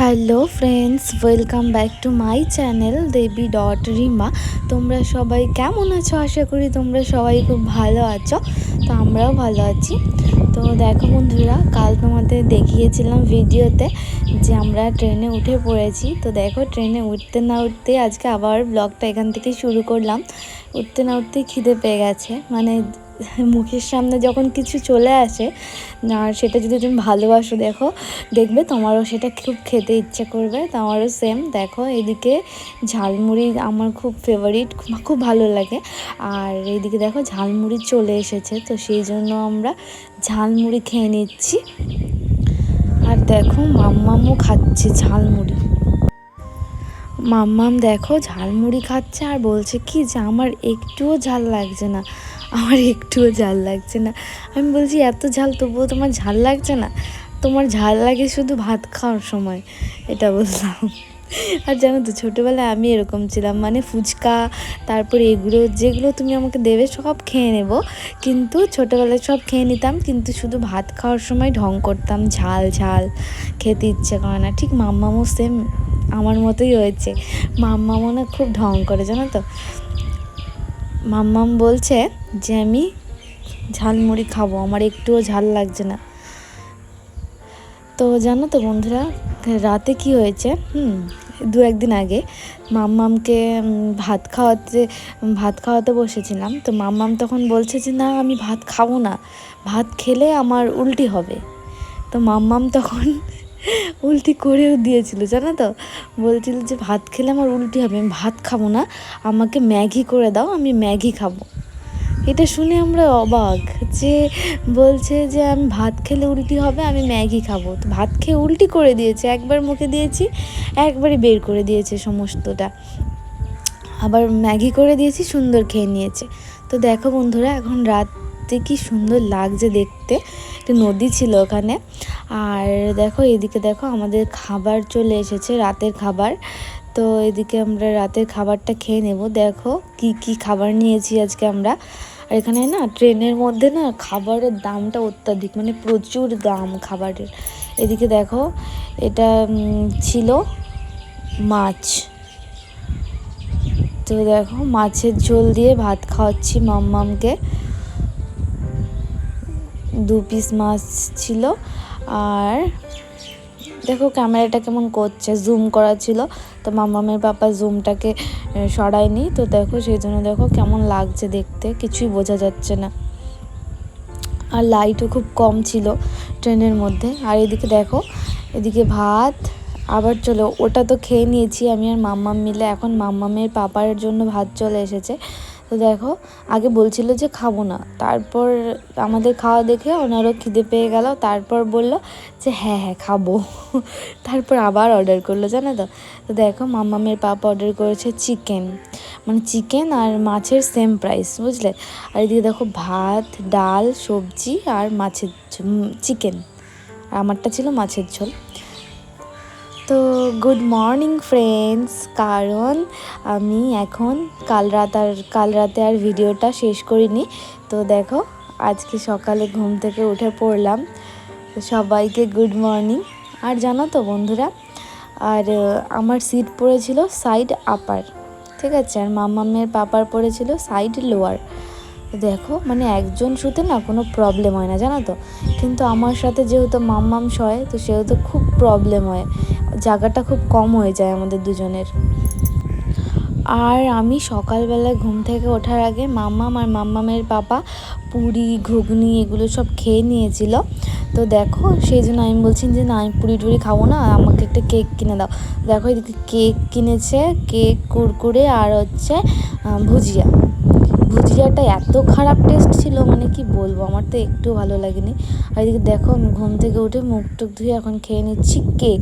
Hello friends, welcome back to my channel Devi dot Rima. তোমরা সবাই কেমন আছো? আশা করি তোমরা সবাই খুব ভালো আছো, তো আমরাও ভালো আছি। তো দেখো বন্ধুরা, কাল তোমাদের দেখিয়েছিলাম ভিডিওতে যে আমরা ট্রেনে উঠে পড়েছি। তো দেখো ট্রেনে উঠতে না উঠতে আজকে আবার ব্লগটা এখান থেকে শুরু করলাম। উঠতে না উঠতেই খিদে পেয়ে গেছে। মানে মুখের সামনে যখন কিছু চলে আসে, আর সেটা যদি তুমি ভালোবাসো, দেখো, দেখবে তোমারও সেটা খুব খেতে ইচ্ছে করবে, তোমারও সেম দেখো, এদিকে ঝালমুড়ি আমার খুব ফেভারিট খুব ভালো লাগে। আর এইদিকে দেখো, ঝালমুড়ি চলে এসেছে, তো সেই জন্য আমরা ঝালমুড়ি খেয়ে নিচ্ছি। আর দেখো, মাম্মামও খাচ্ছে ঝালমুড়ি। মাম্মাম দেখো, ঝালমুড়ি খাচ্ছে আর বলছে, কি যে আমার একটুও ঝাল লাগছে না। আমার একটুও ঝাল লাগছে না। আমি বলছি, এত ঝাল, তবুও তোমার ঝাল লাগছে না? তোমার ঝাল লাগে শুধু ভাত খাওয়ার সময়, এটা বললাম। আর জানো তো, ছোটোবেলায় আমি এরকম ছিলাম মানে ফুচকা, তারপরে এগুলো, যেগুলো তুমি আমাকে দেবে সব খেয়ে নেব। কিন্তু ছোটোবেলায় সব খেয়ে নিতাম, কিন্তু শুধু ভাত খাওয়ার সময় ঢং করতাম, ঝাল ঝাল, খেতে ইচ্ছে করে না। ঠিক মাম্মামও সেম আমার মতোই হয়েছে। মাম্মামও না খুব ঢং করে, জানো তো? মাম্মাম বলছে যে আমি ঝালমুড়ি খাব, আমার একটুও ঝাল লাগছে না। তো জানো তো বন্ধুরা, রাতে কি হয়েছে? হুম, দু একদিন আগে মাম্মামকে ভাত খাওয়াতে ভাত খাওয়াতে বসেছিলাম। তো মাম্মাম তখন বলছে যে, না, আমি ভাত খাব না, ভাত খেলে আমার উল্টি হবে। তো মাম্মাম তখন উল্টি করেও দিয়েছিল, জানো তো? বলছিল যে, ভাত খেলে আমার উল্টি হবে, আমি ভাত খাব না। আমাকে ম্যাগি করে দাও, আমি ম্যাগি খাব। এটা শুনে আমরা অবাক যে বলছে যে, আমি ভাত খেলে উল্টি হবে, আমি ম্যাগি খাব। তো ভাত খেয়ে উল্টি করে দিয়েছে, একবার মুখে দিয়েছি, একবারই বের করে দিয়েছে সমস্তটা। আবার ম্যাগি করে দিয়েছি, সুন্দর খেয়ে নিয়েছে। তো দেখো বন্ধুরা, এখন রাতে কি সুন্দর লাগছে দেখতে। একটা নদী ছিল ওখানে। আর দেখো, এদিকে দেখো আমাদের খাবার চলে এসেছে, রাতের খাবার। তো এদিকে আমরা রাতের খাবারটা খেয়ে নেব। দেখো কি কি খাবার নিয়েছি আজকে আমরা। আর এখানে না ট্রেনের মধ্যে না খাবারের দামটা অত্যাধিক মানে প্রচুর দাম খাবারের। এদিকে দেখো, এটা ছিল মাছ। তো দেখো, মাছের ঝোল দিয়ে ভাত খাওয়াচ্ছি মাম্মামকে। দু পিস মাছ ছিল। আর দেখো ক্যামেরাটা কেমন করছে জুম করা ছিল। তো মামামের পাপা জুমটাকে সরায়নি। তো দেখো, সেই জন্য দেখো কেমন লাগছে দেখতে, কিছুই বোঝা যাচ্ছে না। আর লাইটও খুব কম ছিল ট্রেনের মধ্যে। আর এদিকে দেখো, এদিকে ভাত, আবার চলো, ওটা তো খেয়ে নিয়েছি আমি আর মাম্মাম মিলে। এখন মাম্মামের পাপার জন্য ভাত চলে এসেছে। তো দেখো, আগে বলছিল যে খাব না। তারপর আমাদের খাওয়া দেখে ওনারও খিদে পেয়ে গেল। তারপর বলল যে হ্যাঁ হ্যাঁ খাব। তারপর আবার অর্ডার করল, জানো তো? তো দেখো, মাম্মামের পাপা অর্ডার করেছে চিকেন মানে চিকেন আর মাছের সেম প্রাইস বুঝলে? আর এদিকে দেখো, ভাত, ডাল, সবজি আর মাছের চিকেন আর আমারটা ছিল মাছের ঝোল। তো গুড মর্নিং ফ্রেন্ডস কারণ আমি এখন কাল রাত আর, কাল রাতে আর ভিডিওটা শেষ করিনি। তো দেখো, আজকে সকালে ঘুম থেকে উঠে পড়লাম। সবাইকে গুড মর্নিং আর জানো তো বন্ধুরা, আর আমার সিট পড়েছিল সাইড আপার ঠিক আছে? আর মামামের পাপার পড়েছিল সাইড লোয়ার দেখো মানে একজন শুতে না কোনো প্রবলেম হয় না, জানো তো? কিন্তু আমার সাথে যেহেতু মাম্মাম শয় তো সেহেতু খুব প্রবলেম হয়। জায়গাটা খুব কম হয়ে যায় আমাদের দুজনের। আর আমি সকালবেলা ঘুম থেকে ওঠার আগে মাম্মাম আর মাম্মামের পাপা পুরি, ঘুগনি এগুলো সব খেয়ে নিয়েছিল। তো দেখো, সেই জন্য আমি বলছি যে, না, আমি পুরি টুরি খাব না, আমাকে একটা কেক কিনে দাও। দেখো, এদিকে কেক কিনেছে, কেক, কুরকুরে আর হচ্ছে ভুজিয়া। ভুজিয়াটা এত খারাপ টেস্ট ছিল মানে কি বলব, আমার তো একটু ভালো লাগেনি। আর এদিকে দেখো, আমি ঘুম থেকে উঠে মুখ টুক ধুয়ে এখন খেয়ে নিচ্ছি কেক।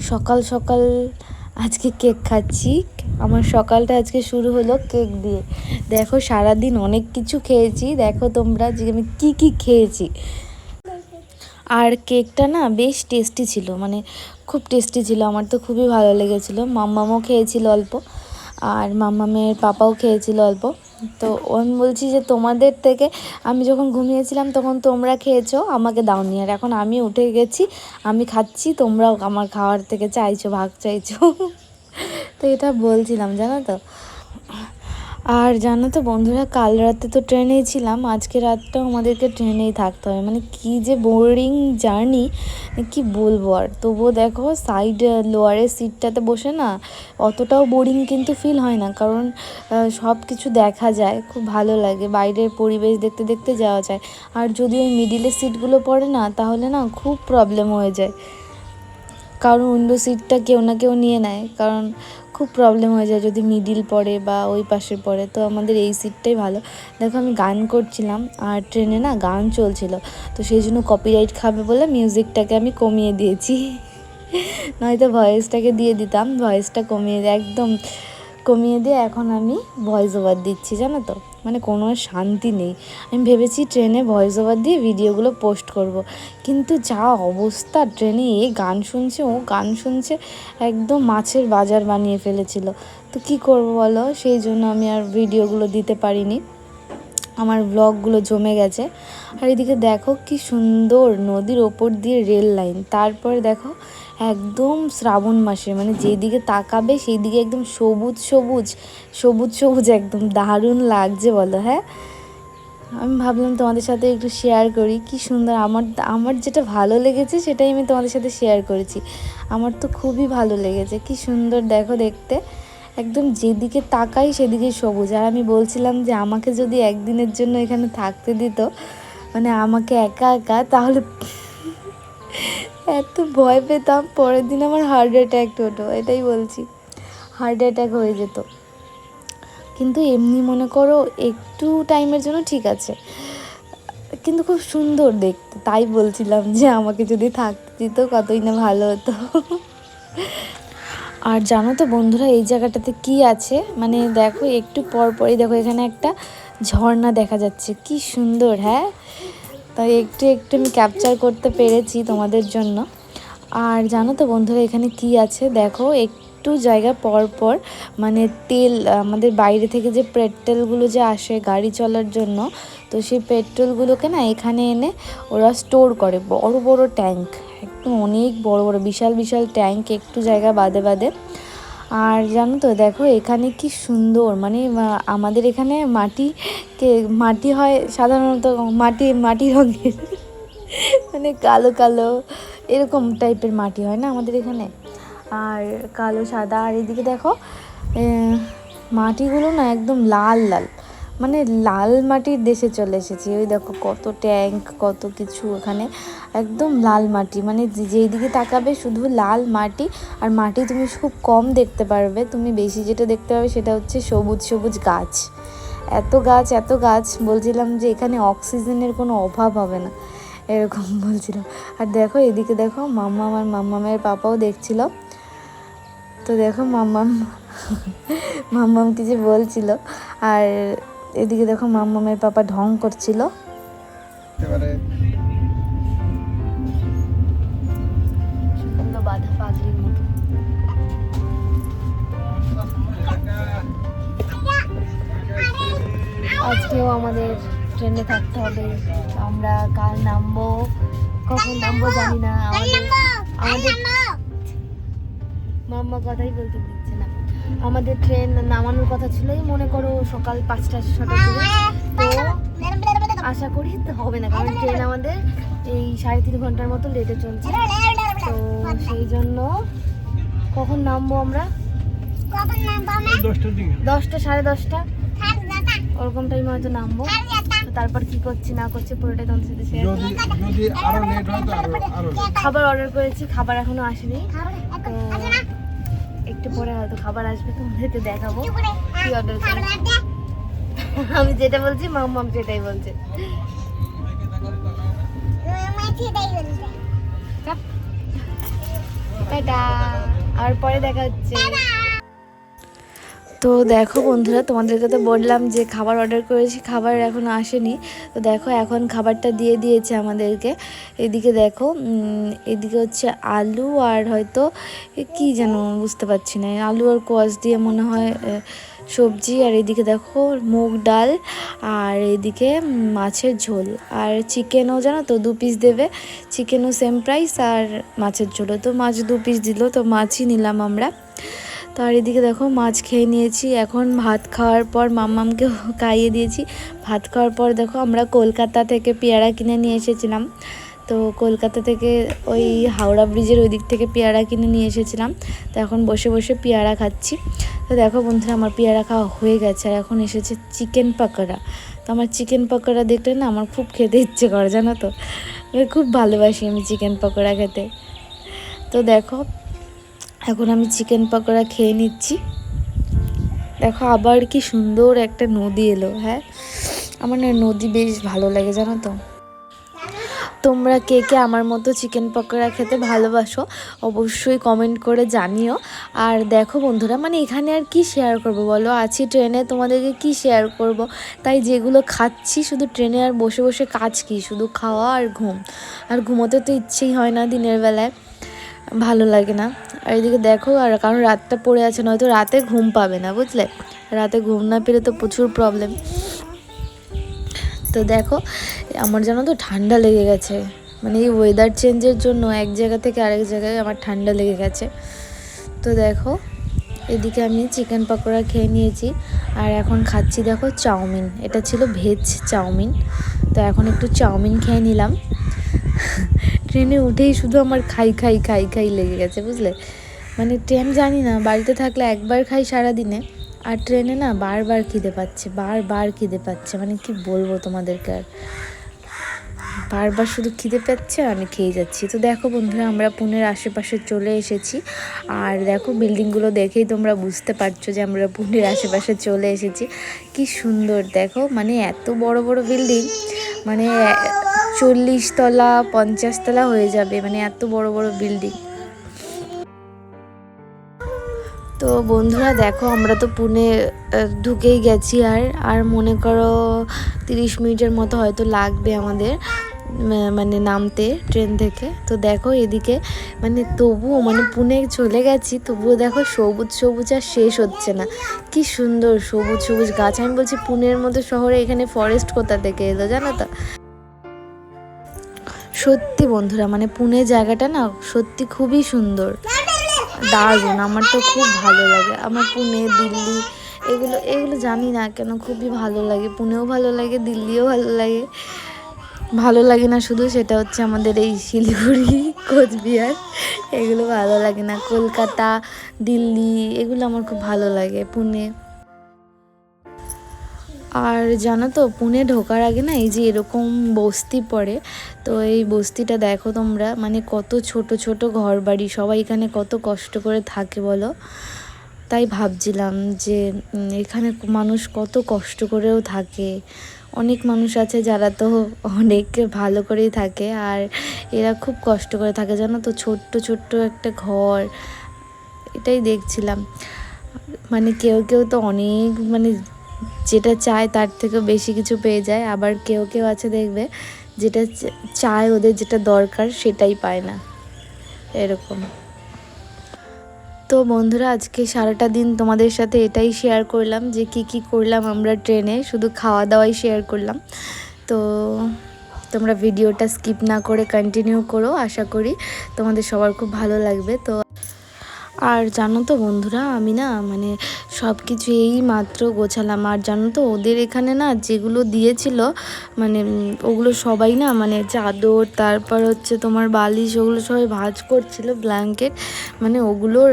সকাল সকাল আজকে কেক খাচ্ছি। আমার সকালটা আজকে শুরু হলো কেক দিয়ে। দেখো, সারাদিন অনেক কিছু খেয়েছি। দেখো তোমরা যে আমি কী কী খেয়েছি। আর কেকটা না বেশ টেস্টি ছিল মানে খুব টেস্টি ছিল, আমার তো খুবই ভালো লেগেছিলো। মাম্মামও খেয়েছিল অল্প, আর মাম্মামের পাপাও খেয়েছিল অল্প। তো আমি বলছি যে তোমাদের থেকে, আমি যখন ঘুমিয়েছিলাম তখন তোমরা খেয়েছো, আমাকে দাওনি। আর এখন আমি উঠে গেছি, আমি খাচ্ছি, তোমরাও আমার খাওয়ার থেকে চাইছো, ভাগ চাইছো। তো এটা বলছিলাম, জানো তো? আর জানো তো বন্ধুরা, কাল রাতে তো ট্রেনেই ছিলাম, আজকে রাতটাও আমাদেরকে ট্রেনেই থাকতে হবে। মানে কি যে বোরিং জার্নি কি বলব আর? তবুও দেখো সাইড লোয়ারের সিটটাতে বসে না, অতটাও বোরিং কিন্তু ফিল হয় না। কারণ সব কিছু দেখা যায়, খুব ভালো লাগে। বাইরের পরিবেশ দেখতে দেখতে যাওয়া যায়। আর যদি ওই মিডিলের সিটগুলো পড়ে না, তাহলে না খুব প্রবলেম হয়ে যায়। কারণ উইন্ডো সিটটা কেউ না কেউ নিয়ে নেয়, কারণ খুব প্রবলেম হয়ে যায় যদি মিডিল পড়ে বা ওই পাশে পড়ে। তো আমাদের এই সিটটাই ভালো। দেখো আমি গান করছিলাম আর ট্রেনে না গান চলছিল, তো সেই জন্য কপিরাইট খাবে বলে মিউজিকটাকে আমি কমিয়ে দিয়েছি। নয়তো ভয়েসটাকে দিয়ে দিতাম ভয়েসটা কমিয়ে একদম কমিয়ে দিয়ে এখন আমি ভয়েস ওভার দিচ্ছি, জানো তো? মানে কোনো শান্তি নেই। আমি ভেবেছি ট্রেনে ভয়েস ওভার দিয়ে ভিডিওগুলো পোস্ট করব। কিন্তু যা অবস্থা ট্রেনে, এ গান শুনছে, ও গান শুনছে, একদম মাছের বাজার বানিয়ে ফেলেছিল। তো কি করব বলো? সেই জন্য আমি আর ভিডিওগুলো দিতে পারিনি। আমার ব্লগগুলো জমে গেছে। আর এদিকে দেখো কি সুন্দর নদীর ওপর দিয়ে রেল লাইন তারপরে দেখো একদম শ্রাবণ মাসে মানে যেদিকে তাকাবে সেই দিকে একদম সবুজ সবুজ সবুজ সবুজ একদম, দারুণ লাগছে বলো হ্যাঁ? আমি ভাবলাম তোমাদের সাথে একটু শেয়ার করি, কি সুন্দর, আমার আমার যেটা ভালো লেগেছে সেটাই আমি তোমাদের সাথে শেয়ার করেছি। আমার তো খুবই ভালো লেগেছে, কি সুন্দর দেখো দেখতে, একদম যেদিকে তাকাই সেদিকে সবুজ। আর আমি বলছিলাম যে আমাকে যদি একদিনের জন্য এখানে থাকতে দিত মানে আমাকে একা একা, তাহলে এত ভয় পেতাম, পরের দিন আমার হার্ট অ্যাটাক হতো, এটাই বলছি। হার্ট অ্যাটাক হয়ে যেত। কিন্তু এমনি মনে করো একটু টাইমের জন্য ঠিক আছে। কিন্তু খুব সুন্দর দেখতে, তাই বলছিলাম যে আমাকে যদি থাকতে দিত কতই না ভালো হতো। আর জানো তো বন্ধুরা, এই জায়গাটাতে কি আছে? মানে দেখো, একটু পর পরই দেখো, এখানে একটা ঝর্ণা দেখা যাচ্ছে, কি সুন্দর হ্যাঁ? তাই একটু একটু আমি ক্যাপচার করতে পেরেছি তোমাদের জন্য। আর জানো তো বন্ধুরা, এখানে কি আছে? দেখো, একটু জায়গা পর পর মানে তেল, আমাদের বাইরে থেকে যে পেট্রোলগুলো যে আসে গাড়ি চলার জন্য, তো সেই পেট্রোলগুলোকে না এখানে এনে ওরা স্টোর করে। বড় বড় ট্যাঙ্ক একদম অনেক বড় বড়, বিশাল বিশাল ট্যাঙ্ক একটু জায়গা বাদে বাদে। আর জানো তো, দেখো এখানে কি সুন্দর মানে আমাদের এখানে মাটি কে, মাটি হয় সাধারণত মাটি মাটি রঙের মানে কালো কালো, এরকম টাইপের মাটি হয় না আমাদের এখানে। আর কালো, সাদা, আর এদিকে দেখো মাটিগুলো না একদম লাল লাল। মানে লাল মাটির দেশে চলে এসেছি। ওই দেখো কত ট্যাঙ্ক, কত কিছু ওখানে। একদম লাল মাটি মানে যেই দিকে তাকাবে শুধু লাল মাটি। আর মাটি তুমি খুব কম দেখতে পারবে। তুমি বেশি যেটা দেখতে পাবে সেটা হচ্ছে সবুজ সবুজ গাছ। এত গাছ এত গাছ, বলছিলাম যে এখানে অক্সিজেনের কোনো অভাব হবে না। এরকম বলছিলাম। আর দেখো এদিকে দেখো মাম্মা আমার মাম্মামের পাপাও দেখছিল। তো দেখো মাম্মাম মাম্মাম কিছু বলছিল। আর এদিকে দেখো মাম্মামের পাপা ঢং করছিল। বাধা পাগলির মতো। আজকেও আমাদের ট্রেনে থাকতে হবে। আমরা কাল নামবো কখন নামবো জানি না। আমাদের আমাদের মাম্মা কথাই বলতে আমাদের ট্রেন নামানোর কথা ছিলই মনে করো সকাল পাঁচটা ছটার দিকে তো আশা করি তো হবে না কারণ ট্রেন আমাদের এই সাড়ে তিন ঘণ্টার মতো লেটে চলছে। তো সেই জন্য কখন নামবো আমরা? দশটা সাড়ে দশটা। ওরকম টাইমে হয়তো নামবো। তারপর কি করছি না করছি পুরোটাই তোমাদের সাথে শেয়ার খাবার অর্ডার করেছি খাবার এখনও আসেনি। একটু পরে হয়তো খাবার আসবে তোমাদেরকে দেখাবো। কি অর্ডার করে আমি যেটা বলছি মাম সেটাই বলছে। আর পরে দেখা হচ্ছে। তো দেখো বন্ধুরা, তোমাদেরকে তো বললাম যে খাবার অর্ডার করেছি, খাবার এখন আসেনি। তো দেখো এখন খাবারটা দিয়ে দিয়েছে আমাদেরকে। এদিকে দেখো এদিকে হচ্ছে আলু আর হয়তো কি যেন বুঝতে পারছি না। আলু আর কোয়াশ দিয়ে মনে হয় সবজি। আর এদিকে দেখো মুগ ডাল আর এদিকে মাছের ঝোল। আর চিকেনও জানো তো দু পিস দেবে। চিকেনও সেম প্রাইস আর মাছের ঝোলও। তো মাছ দু পিস দিল, তো মাছই নিলাম আমরা। তো আর এদিকে দেখো মাছ খেয়ে নিয়েছি। এখন ভাত খাওয়ার পর মাম্মামকে খাইয়ে দিয়েছি। ভাত খাওয়ার পর দেখো আমরা কলকাতা থেকে পেয়ারা কিনে নিয়ে এসেছিলাম। তো কলকাতা থেকে ওই হাওড়া ব্রিজের ওই দিক থেকে পেয়ারা কিনে নিয়ে এসেছিলাম। তো এখন বসে বসে পেয়ারা খাচ্ছি। তো দেখো বন্ধুরা, আমার পেয়ারা খাওয়া হয়ে গেছে আর এখন এসেছে চিকেন পাকোড়া। তো আমার চিকেন পাকোড়া দেখলে না আমার খুব খেতে ইচ্ছে করে, জানো তো? খুব ভালোবাসি আমি চিকেন পকোড়া খেতে। তো দেখো এখন আমি চিকেন পকোড়া খেয়ে নিচ্ছি। দেখো আবার কি সুন্দর একটা নদী এলো হ্যাঁ? আমার না নদী বেশ ভালো লাগে, জানো তো? তোমরা কে কে আমার মতো চিকেন পকোড়া খেতে ভালোবাসো, অবশ্যই কমেন্ট করে জানিও। আর দেখো বন্ধুরা মানে এখানে আর কি শেয়ার করব বলো? আছি ট্রেনে, তোমাদেরকে কি শেয়ার করব? তাই যেগুলো খাচ্ছি, শুধু ট্রেনে আর বসে বসে কাজ কি? শুধু খাওয়া আর ঘুম। আর ঘুমোতে তো ইচ্ছেই হয় না দিনের বেলায়। ভালো লাগে না। আর এদিকে দেখো, আর কারণ রাতটা পড়ে আছে, নয়তো রাতে ঘুম পাবে না, বুঝলে? রাতে ঘুম না পেলে তো প্রচুর প্রবলেম তো দেখো, আমার জানো তো ঠান্ডা লেগে গেছে। মানে এই ওয়েদার চেঞ্জের জন্য এক জায়গা থেকে আরেক জায়গায় আমার ঠান্ডা লেগে গেছে। তো দেখো, এদিকে আমি চিকেন পকোড়া খেয়ে নিয়েছি, আর এখন খাচ্ছি দেখো চাউমিন। এটা ছিল ভেজ চাউমিন। তো এখন একটু চাউমিন খেয়ে নিলাম। ট্রেনে উঠেই শুধু আমার খাই খাই খাই খাই লেগে গেছে, বুঝলে? মানে ট্রেন জানি না, বাড়িতে থাকলে একবার খাই সারাদিনে, আর ট্রেনে না বারবার খিদে পাচ্ছে, বারবার খিদে পাচ্ছে মানে কি বলব তোমাদেরকে আর? বারবার শুধু খিদে পাচ্ছে আমি খেয়ে যাচ্ছি। তো দেখো বন্ধুরা, আমরা পুনের আশেপাশে চলে এসেছি, আর দেখো বিল্ডিংগুলো দেখেই তোমরা বুঝতে পারছ যে আমরা পুনের আশেপাশে চলে এসেছি। কি সুন্দর, দেখো মানে এত বড় বড় বিল্ডিং মানে চল্লিশ তলা পঞ্চাশ তলা হয়ে যাবে মানে এত বড় বড় বিল্ডিং তো বন্ধুরা, দেখো, আমরা তো পুনে ঢুকেই গেছি আর আর মনে করো তিরিশ মিনিটের মতো হয়তো লাগবে আমাদের মানে নামতে ট্রেন থেকে। তো দেখো, এদিকে মানে তবুও মানে পুনে চলে গেছি, তবুও দেখো সবুজ সবুজ আর শেষ হচ্ছে না। কি সুন্দর সবুজ সবুজ গাছ। আমি বলছি, পুনের মতো শহরে এখানে ফরেস্ট কোথা থেকে এলো, জানো তো? সত্যি বন্ধুরা মানে পুনে জায়গাটা না সত্যি খুবই সুন্দর। দারুণ, আমার তো খুব ভালো লাগে। আমার পুনে, দিল্লি, এগুলো এগুলো জানি না কেন খুবই ভালো লাগে। পুনেও ভালো লাগে, দিল্লিও ভালো লাগে। ভালো লাগে না শুধু, সেটা হচ্ছে আমাদের এই শিলিগুড়ি, কোচবিহার। এগুলো ভালো লাগে না। কলকাতা, দিল্লি, এগুলো আমার খুব ভালো লাগে, পুনে। আর জানো তো, পুনে ঢোকার আগে না এই যে এরকম বস্তি পড়ে, তো এই বস্তিটা দেখো তোমরা মানে কত ছোট ছোট ঘর বাড়ি সবাই এখানে কত কষ্ট করে থাকে বলো। তাই ভাবছিলাম যে এখানে মানুষ কত কষ্ট করেও থাকে। অনেক মানুষ আছে যারা তো অনেক ভালো করেই থাকে, আর এরা খুব কষ্ট করে থাকে, জানো তো, ছোট্ট ছোট্ট একটা ঘর। এটাই দেখছিলাম। মানে কেউ কেউ তো অনেক মানে যেটা চায় তার থেকেও বেশি কিছু পেয়ে যায়। আবার কেউ কেউ আছে দেখবে, যেটা চায় ওদের যেটা দরকার সেটাই পায় না। এরকম। তো বন্ধুরা, আজকে সারাটা দিন তোমাদের সাথে এটাই শেয়ার করলাম যে কি কি করলাম আমরা ট্রেনে, শুধু খাওয়া দাওয়াই শেয়ার করলাম। তো তোমরা ভিডিওটা স্কিপ না করে কন্টিনিউ করো, আশা করি তোমাদের সবার খুব ভালো লাগবে। তো আর জানো তো বন্ধুরা, আমি না মানে সব কিছু এই মাত্র গোছালাম। আর জানো তো ওদের এখানে না যেগুলো দিয়েছিল মানে ওগুলো সবাই না মানে চাদর, তারপর হচ্ছে তোমার বালিশ, ওগুলো সবাই ভাজ করছিল ব্ল্যাঙ্কেট। মানে ওগুলোর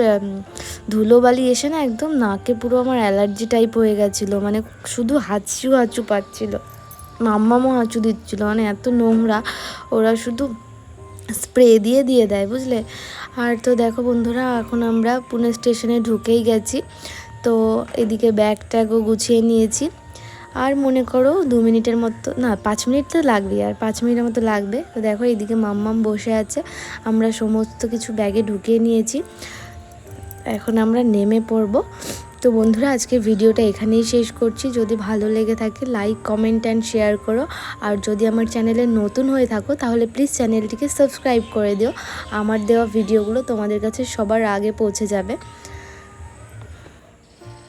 ধুলো বালি এসে না একদম নাকে পুরো আমার অ্যালার্জি টাইপ হয়ে গেছিল। মানে শুধু হাঁচু হাঁচু পাচ্ছিল। মাম্মামও হাঁচু দিচ্ছিল। মানে এত নোংরা, ওরা শুধু স্প্রে দিয়ে দিয়ে দেয়, বুঝলে? আর তো দেখো বন্ধুরা, এখন আমরা পুনে স্টেশনে ঢুকেই গেছি। তো এদিকে ব্যাগ ট্যাগও গুছিয়ে নিয়েছি। আর মনে করো দু মিনিটের মতো, না, পাঁচ মিনিট তো লাগবে আর পাঁচ মিনিটের মতো লাগবে। তো দেখো এদিকে মাম্মাম বসে আছে। আমরা সমস্ত কিছু ব্যাগে ঢুকিয়ে নিয়েছি। এখন আমরা নেমে পড়ব। তো বন্ধুরা আজকে ভিডিওটা এখানেই শেষ করছি। যদি ভালো লেগে থাকে লাইক কমেন্ট অ্যান্ড শেয়ার করো। আর যদি আমার চ্যানেলে নতুন হয়ে থাকো, তাহলে প্লিজ চ্যানেলটিকে সাবস্ক্রাইব করে দিও। আমার দেওয়া ভিডিওগুলো তোমাদের কাছে সবার আগে পৌঁছে যাবে।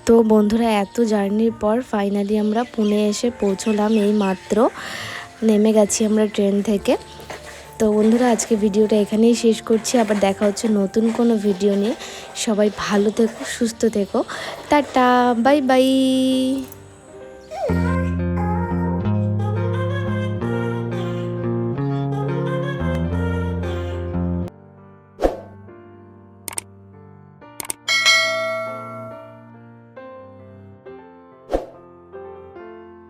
তো বন্ধুরা, এত জার্নির পর ফাইনালি আমরা পুনে এসে পৌঁছলাম এই মাত্র নেমে গেছি আমরা ট্রেন থেকে। তো বন্ধুরা, আজকে ভিডিওটা এখানেই শেষ করছি। আবার দেখা হচ্ছে নতুন কোনো ভিডিও নিয়ে। সবাই ভালো থেকো, সুস্থ থেকো। Tata, bye bye.